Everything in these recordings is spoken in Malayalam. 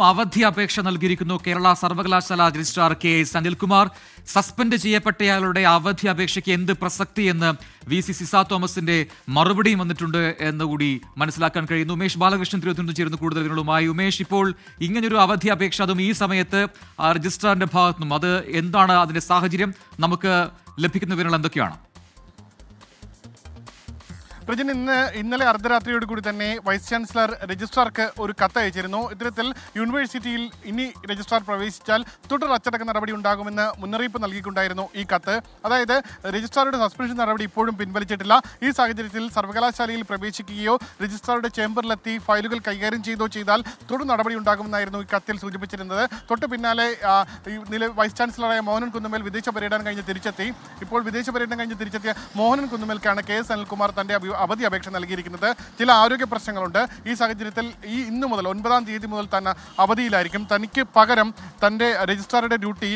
അവധി അപേക്ഷ നൽകിയിരിക്കുന്നു കേരള സർവകലാശാല registrar K S Anilkumar. Suspend ചെയ്യപ്പെട്ടയാളുടെ അവധി അപേക്ഷയ്ക്ക് എന്ത് പ്രസക്തി എന്ന് വി സി സിസ തോമസിന്റെ മറുപടിയും വന്നിട്ടുണ്ട് എന്ന് കൂടി മനസ്സിലാക്കാൻ കഴിയുന്നു. ഉമേഷ് ബാലകൃഷ്ണൻ തിരുവനന്തപുരം ചേരുന്ന കൂടുതൽ വിവരങ്ങളുമായി. ഉമേഷ് ഇപ്പോൾ ഇങ്ങനൊരു അവധി അപേക്ഷ അതും ഈ സമയത്ത് രജിസ്ട്രാറിന്റെ ഭാഗത്തുനിന്നും അത് എന്താണ് അതിന്റെ സാഹചര്യം? നമുക്ക് ലഭിക്കുന്ന വിവരങ്ങൾ എന്തൊക്കെയാണ്? പ്രജിൻ ഇന്ന് ഇന്നലെ അർദ്ധരാത്രിയോട് കൂടി തന്നെ വൈസ് ചാൻസലർ രജിസ്ട്രാർക്ക് ഒരു കത്ത് അയച്ചിരുന്നു. ഇത്തരത്തിൽ യൂണിവേഴ്സിറ്റിയിൽ ഇനി രജിസ്ട്രാർ പ്രവേശിച്ചാൽ തുടർ അച്ചടക്ക നടപടി ഉണ്ടാകുമെന്ന് മുന്നറിയിപ്പ് നൽകിക്കൊണ്ടായിരുന്നു ഈ കത്ത്. അതായത് രജിസ്ട്രാറുടെ സസ്പെൻഷൻ നടപടി ഇപ്പോഴും പിൻവലിച്ചിട്ടില്ല. ഈ സാഹചര്യത്തിൽ സർവകലാശാലയിൽ പ്രവേശിക്കുകയോ രജിസ്ട്രാറുടെ ചേംബറിലെത്തി ഫയലുകൾ കൈകാര്യം ചെയ്തോ ചെയ്താൽ തുടർ നടപടി ഉണ്ടാകുമെന്നായിരുന്നു ഈ കത്തിൽ സൂചിപ്പിച്ചിരുന്നത്. തൊട്ട് പിന്നാലെ വൈസ് ചാൻസലറായ മോഹനൻ കുന്നുമേൽ വിദേശ പര്യടനം കഴിഞ്ഞ് തിരിച്ചെത്തി. ഇപ്പോൾ വിദേശ പര്യടനം കഴിഞ്ഞ് തിരിച്ചെത്തിയ മോഹനൻ കുന്നുമേൽക്കാണ് കെ എസ് അനിൽകുമാർ തന്റെ അവധി അപേക്ഷ നൽകിയിരിക്കുന്നത്. ചില ആരോഗ്യ പ്രശ്നങ്ങളുണ്ട്. ഈ സാഹചര്യത്തിൽ ഈ ഇന്ന് മുതൽ ഒൻപതാം തീയതി മുതൽ തന്നെ അവധിയിലായിരിക്കും. തനിക്ക് പകരം തന്റെ രജിസ്ട്രാറുടെ ഡ്യൂട്ടി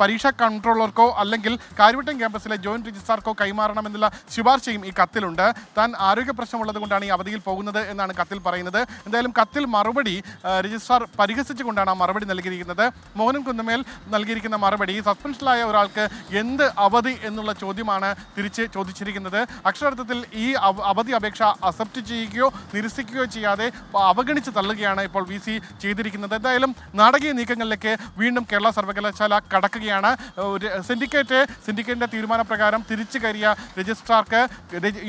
പരീക്ഷാ കൺട്രോളർക്കോ അല്ലെങ്കിൽ കാര്യവട്ടം ക്യാമ്പസിലെ ജോയിന്റ് രജിസ്ട്രാർക്കോ കൈമാറണമെന്നുള്ള ശുപാർശയും ഈ കത്തിലുണ്ട്. താൻ ആരോഗ്യ പ്രശ്നമുള്ളത് കൊണ്ടാണ് ഈ അവധിയിൽ പോകുന്നത് എന്നാണ് കത്തിൽ പറയുന്നത്. എന്തായാലും കത്തിൽ മറുപടി രജിസ്ട്രാർ പരിഹസിച്ചുകൊണ്ടാണ് ആ മറുപടി നൽകിയിരിക്കുന്നത്. മോഹനൻ കുന്നമേൽ നൽകിയിരിക്കുന്ന മറുപടി സസ്പെൻഷനിലായ ഒരാൾക്ക് എന്ത് അവധി എന്നുള്ള ചോദ്യമാണ് തിരിച്ച് ചോദിച്ചിരിക്കുന്നത്. അക്ഷരാർത്ഥത്തിൽ ഈ അവധി അപേക്ഷ അക്സെപ്റ്റ് ചെയ്യുകയോ നിരസിക്കുകയോ ചെയ്യാതെ അവഗണിച്ച് തള്ളുകയാണ് ഇപ്പോൾ വി സി ചെയ്തിരിക്കുന്നത്. എന്തായാലും നാടകീയ നീക്കങ്ങളിലേക്ക് വീണ്ടും കേരള സർവകലാശാല കടക്കുകയാണ്. ഒരു സിൻഡിക്കേറ്റ് സിൻഡിക്കേറ്റിന്റെ തീരുമാനപ്രകാരം തിരിച്ചു കയറിയ രജിസ്ട്രാർക്ക്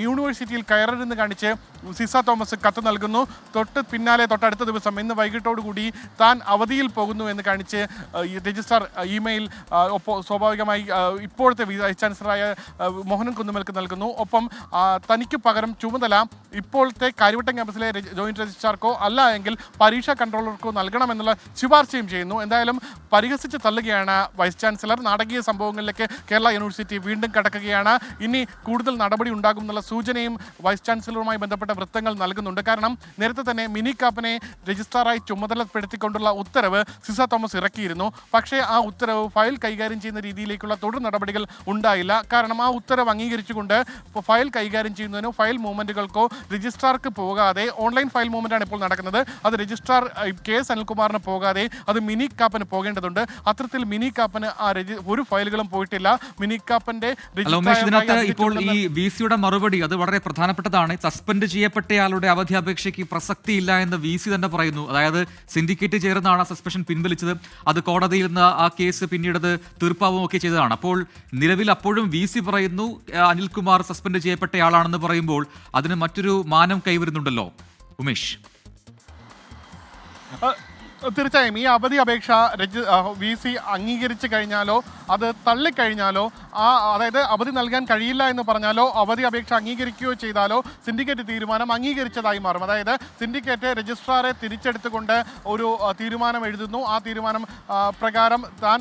യൂണിവേഴ്സിറ്റിയിൽ കയറരുതെന്ന് കാണിച്ച് സിസ തോമസ് കത്ത് നൽകുന്നു. തൊട്ട് പിന്നാലെ തൊട്ടടുത്ത ദിവസം ഇന്ന് വൈകിട്ടോടുകൂടി താൻ അവധിയിൽ പോകുന്നു എന്ന് കാണിച്ച് രജിസ്ട്രാർ ഇമെയിൽ സ്വാഭാവികമായി ഇപ്പോഴത്തെ വൈസ് ചാൻസലറായ മോഹനൻ കുന്നുമൽക്ക് നൽകുന്നു. ഒപ്പം തനിക്ക് പകരം ചുമതല ഇപ്പോഴത്തെ കാര്യവട്ടം ക്യാമ്പസിലെ ജോയിന്റ് രജിസ്ട്രാർക്കോ അല്ല എങ്കിൽ പരീക്ഷാ കൺട്രോളർക്കോ നൽകണമെന്നുള്ള ശുപാർശയും ചെയ്യുന്നു. എന്തായാലും പരിഹസിച്ച് തള്ളുകയാണ് വൈസ് ചാൻസലർ. നാടകീയ സംഭവങ്ങളിലേക്ക് കേരള യൂണിവേഴ്സിറ്റി വീണ്ടും കടക്കുകയാണ്. ഇനി കൂടുതൽ നടപടി ഉണ്ടാകും എന്നുള്ള സൂചനയും വൈസ് ചാൻസലറുമായി ബന്ധപ്പെട്ട വൃത്തങ്ങൾ നൽകുന്നുണ്ട്. കാരണം നേരത്തെ തന്നെ മിനി കാപ്പനെ രജിസ്ട്രാറായി ചുമതലപ്പെടുത്തിക്കൊണ്ടുള്ള ഉത്തരവ് സിസ തോമസ് ഇറക്കിയിരുന്നു. പക്ഷേ ആ ഉത്തരവ് ഫയൽ കൈകാര്യം ചെയ്യുന്ന രീതിയിലേക്കുള്ള തുടർ നടപടികൾ ഉണ്ടായില്ല. കാരണം ആ ഉത്തരവ് അംഗീകരിച്ചുകൊണ്ട് ഫയൽ കൈകാര്യം ചെയ്യുന്നതിനോ ഫയൽ മൂവ്മെന്റുകൾക്കോ രജിസ്ട്രാർക്ക് പോകാതെ ഓൺലൈൻ ഫയൽ മൂവ്മെന്റാണ് ഇപ്പോൾ നടക്കുന്നത്. അത് രജിസ്ട്രാർ കെ എസ് അനിൽകുമാറിന് പോകാതെ അത് മിനി കാപ്പന് പോകേണ്ടതുണ്ട്. അത്തരത്തിൽ മിനി കാപ്പന് ആ രജി ഒരു ഫയലുകളും പോയിട്ടില്ല. മിനി ഇതിനകത്ത് ഇപ്പോൾ ഈ വി സിയുടെ മറുപടി അത് വളരെ പ്രധാനപ്പെട്ടതാണ്. സസ്പെൻഡ് ചെയ്യപ്പെട്ടയാളുടെ അവധി അപേക്ഷയ്ക്ക് പ്രസക്തിയില്ല എന്ന് വി സി തന്നെ പറയുന്നു. അതായത് സിൻഡിക്കേറ്റ് ചേർന്നാണ് സസ്പെൻഷൻ പിൻവലിച്ചത്. അത് കോടതിയിൽ നിന്ന് ആ കേസ് പിന്നീട് തീർപ്പാവും ഒക്കെ ചെയ്തതാണ്. അപ്പോൾ നിലവിൽ അപ്പോഴും വി സി പറയുന്നു അനിൽകുമാർ സസ്പെൻഡ് ചെയ്യപ്പെട്ടയാളാണെന്ന് പറയുമ്പോൾ അതിന് മറ്റൊരു മാനം കൈവരുന്നുണ്ടല്ലോ. ഉമേഷ്. തീർച്ചയായും ഈ അവധി അപേക്ഷ രജി വി സി അംഗീകരിച്ചു കഴിഞ്ഞാലോ അത് തള്ളിക്കഴിഞ്ഞാലോ ആ അതായത് അവധി നൽകാൻ കഴിയില്ല എന്ന് പറഞ്ഞാലോ അവധി അപേക്ഷ അംഗീകരിക്കുകയോ ചെയ്താലോ സിൻഡിക്കേറ്റ് തീരുമാനം അംഗീകരിച്ചതായി മാറും. അതായത് സിൻഡിക്കേറ്റ് രജിസ്ട്രാറെ തിരിച്ചെടുത്തുകൊണ്ട് ഒരു തീരുമാനം എഴുതുന്നു. ആ തീരുമാനം പ്രകാരം താൻ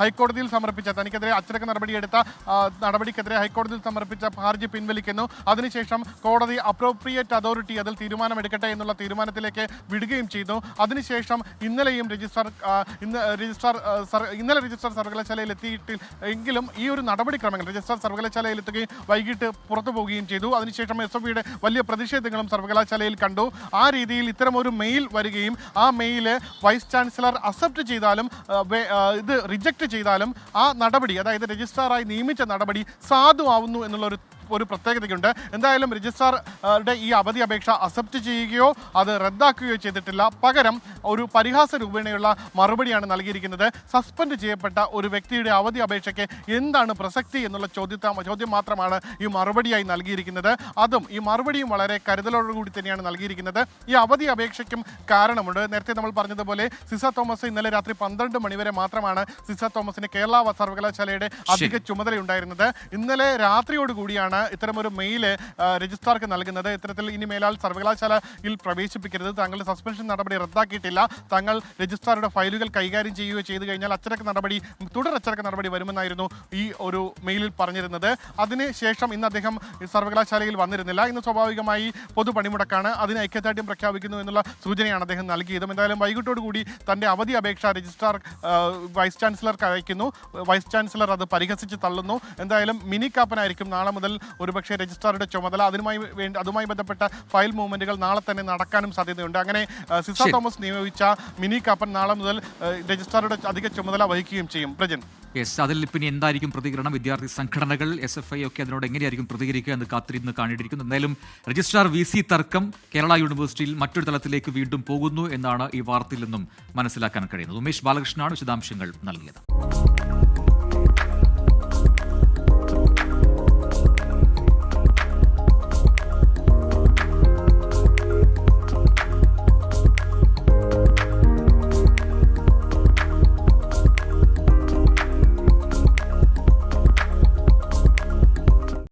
ഹൈക്കോടതിയിൽ സമർപ്പിച്ച തനിക്കെതിരെ അച്ചടക്ക നടപടിയെടുത്ത നടപടിക്കെതിരെ ഹൈക്കോടതിയിൽ സമർപ്പിച്ച ഹർജി പിൻവലിക്കുന്നു. അതിനുശേഷം കോടതി അപ്രോപ്രിയേറ്റ് അതോറിറ്റി അതിൽ തീരുമാനമെടുക്കട്ടെ എന്നുള്ള തീരുമാനത്തിലേക്ക് വിടുകയും ചെയ്തു. അതിനുശേഷം ഇന്നലെയും രജിസ്ട്രാർ ഇന്ന് രജിസ്ട്രാർ ഇന്നലെ രജിസ്ട്രാർ സർവകലാശാലയിൽ എത്തിയിട്ട് എങ്കിലും ഈ ഒരു നടപടിക്രമങ്ങൾ രജിസ്ട്രാർ സർവകലാശാലയിൽ എത്തുകയും വൈകിട്ട് പുറത്തു പോവുകയും ചെയ്തു. അതിനുശേഷം എസ് എഫ് യുടെ വലിയ പ്രതിഷേധങ്ങളും സർവകലാശാലയിൽ കണ്ടു. ആ രീതിയിൽ ഇത്തരം ഒരു മെയിൽ വരികയും ആ മെയിൽ വൈസ് ചാൻസലർ അക്സെപ്റ്റ് ചെയ്താലും ഇത് റിജക്റ്റ് ചെയ്താലും ആ നടപടി അതായത് രജിസ്ട്രാറായി നിയമിച്ച നടപടി സാധുവാവുന്നു എന്നുള്ള ഒരു പ്രത്യേകതയുണ്ട് എന്തായാലും രജിസ്ട്രാറുടെ ഈ അവധി അപേക്ഷ അക്സെപ്റ്റ് ചെയ്യുകയോ അത് റദ്ദാക്കുകയോ ചെയ്തിട്ടില്ല. പകരം ഒരു പരിഹാസ രൂപേണയുള്ള മറുപടിയാണ് നൽകിയിരിക്കുന്നത്. സസ്പെൻഡ് ചെയ്യപ്പെട്ട ഒരു വ്യക്തിയുടെ അവധി അപേക്ഷയ്ക്ക് എന്താണ് പ്രസക്തി എന്നുള്ള ചോദ്യത്ത ചോദ്യം മാത്രമാണ് ഈ മറുപടിയായി നൽകിയിരിക്കുന്നത്. അതും ഈ മറുപടിയും വളരെ കരുതലോടുകൂടി തന്നെയാണ് നൽകിയിരിക്കുന്നത്. ഈ അവധി അപേക്ഷയ്ക്കും കാരണമുണ്ട്. നേരത്തെ നമ്മൾ പറഞ്ഞതുപോലെ സിസ തോമസ് ഇന്നലെ രാത്രി പന്ത്രണ്ട് മണിവരെ മാത്രമാണ് സിസ തോമസിന് കേരള സർവകലാശാലയുടെ അധിക ചുമതലയുണ്ടായിരുന്നത്. ഇന്നലെ രാത്രിയോടുകൂടിയാണ് ഇത്തരമൊരു മെയിൽ രജിസ്ട്രാർക്ക് നൽകുന്നത്. ഇത്തരത്തിൽ ഇനി മേലാൽ സർവകലാശാലയിൽ പ്രവേശിപ്പിക്കരുത്. താങ്കളുടെ സസ്പെൻഷൻ നടപടി റദ്ദാക്കിയിട്ടില്ല. താങ്കൾ രജിസ്ട്രാറുടെ ഫയലുകൾ കൈകാര്യം ചെയ്യുകയോ ചെയ്തു കഴിഞ്ഞാൽ അച്ചടക്ക നടപടി തുടർ അച്ചടക്ക നടപടി വരുമെന്നായിരുന്നു ഈ ഒരു മെയിലിൽ പറഞ്ഞിരുന്നത്. അതിനുശേഷം ഇന്ന് അദ്ദേഹം സർവകലാശാലയിൽ വന്നിരുന്നില്ല. ഇന്ന് സ്വാഭാവികമായി പൊതു പണിമുടക്കാണ് അതിന് ഐക്യദാർഢ്യം പ്രഖ്യാപിക്കുന്നു എന്നുള്ള സൂചനയാണ് അദ്ദേഹം നൽകിയതും. എന്തായാലും വൈകിട്ടോടുകൂടി തന്റെ അവധി അപേക്ഷ രജിസ്ട്രാർ വൈസ് ചാൻസലർക്ക് അയക്കുന്നു. വൈസ് ചാൻസലർ അത് പരിഹസിച്ച് തള്ളുന്നു. എന്തായാലും മിനി കാപ്പനായിരിക്കും നാളെ മുതൽ ഒരുപക്ഷെ രജിസ്ട്രാറുടെ ചുമതല അതിനുമായി വേണ്ടി അതുമായി ബന്ധപ്പെട്ട ഫയൽ മൂവ്മെന്റുകൾ നാളെ തന്നെ നടക്കാനും സാധ്യതയുണ്ട്. അങ്ങനെ സിസ തോമസ് നിയോഗിച്ച മിനി കാപ്പൻ നാളെ മുതൽ രജിസ്ട്രാറുടെ അധിക ചുമതല വഹിക്കുകയും ചെയ്യും. പ്രജൻ. യെസ് അതിൽ പിന്നെ എന്തായിരിക്കും പ്രതികരണം? വിദ്യാർത്ഥി സംഘടനകൾ എസ് എഫ് ഐ ഒക്കെ അതിനോട് എങ്ങനെയായിരിക്കും പ്രതികരിക്കുക എന്ന് കാത്തിരുന്ന് കാണിയിരിക്കുന്നു. എന്തായാലും രജിസ്ട്രാർ വി സി തർക്കം കേരള യൂണിവേഴ്സിറ്റിയിൽ മറ്റൊരു തലത്തിലേക്ക് വീണ്ടും പോകുന്നു എന്നാണ് ഈ വാർത്തയിൽ നിന്നും മനസ്സിലാക്കാൻ കഴിയുന്നത്. ഉമേഷ് ബാലകൃഷ്ണനാണ് വിശദാംശങ്ങൾ നൽകിയത്.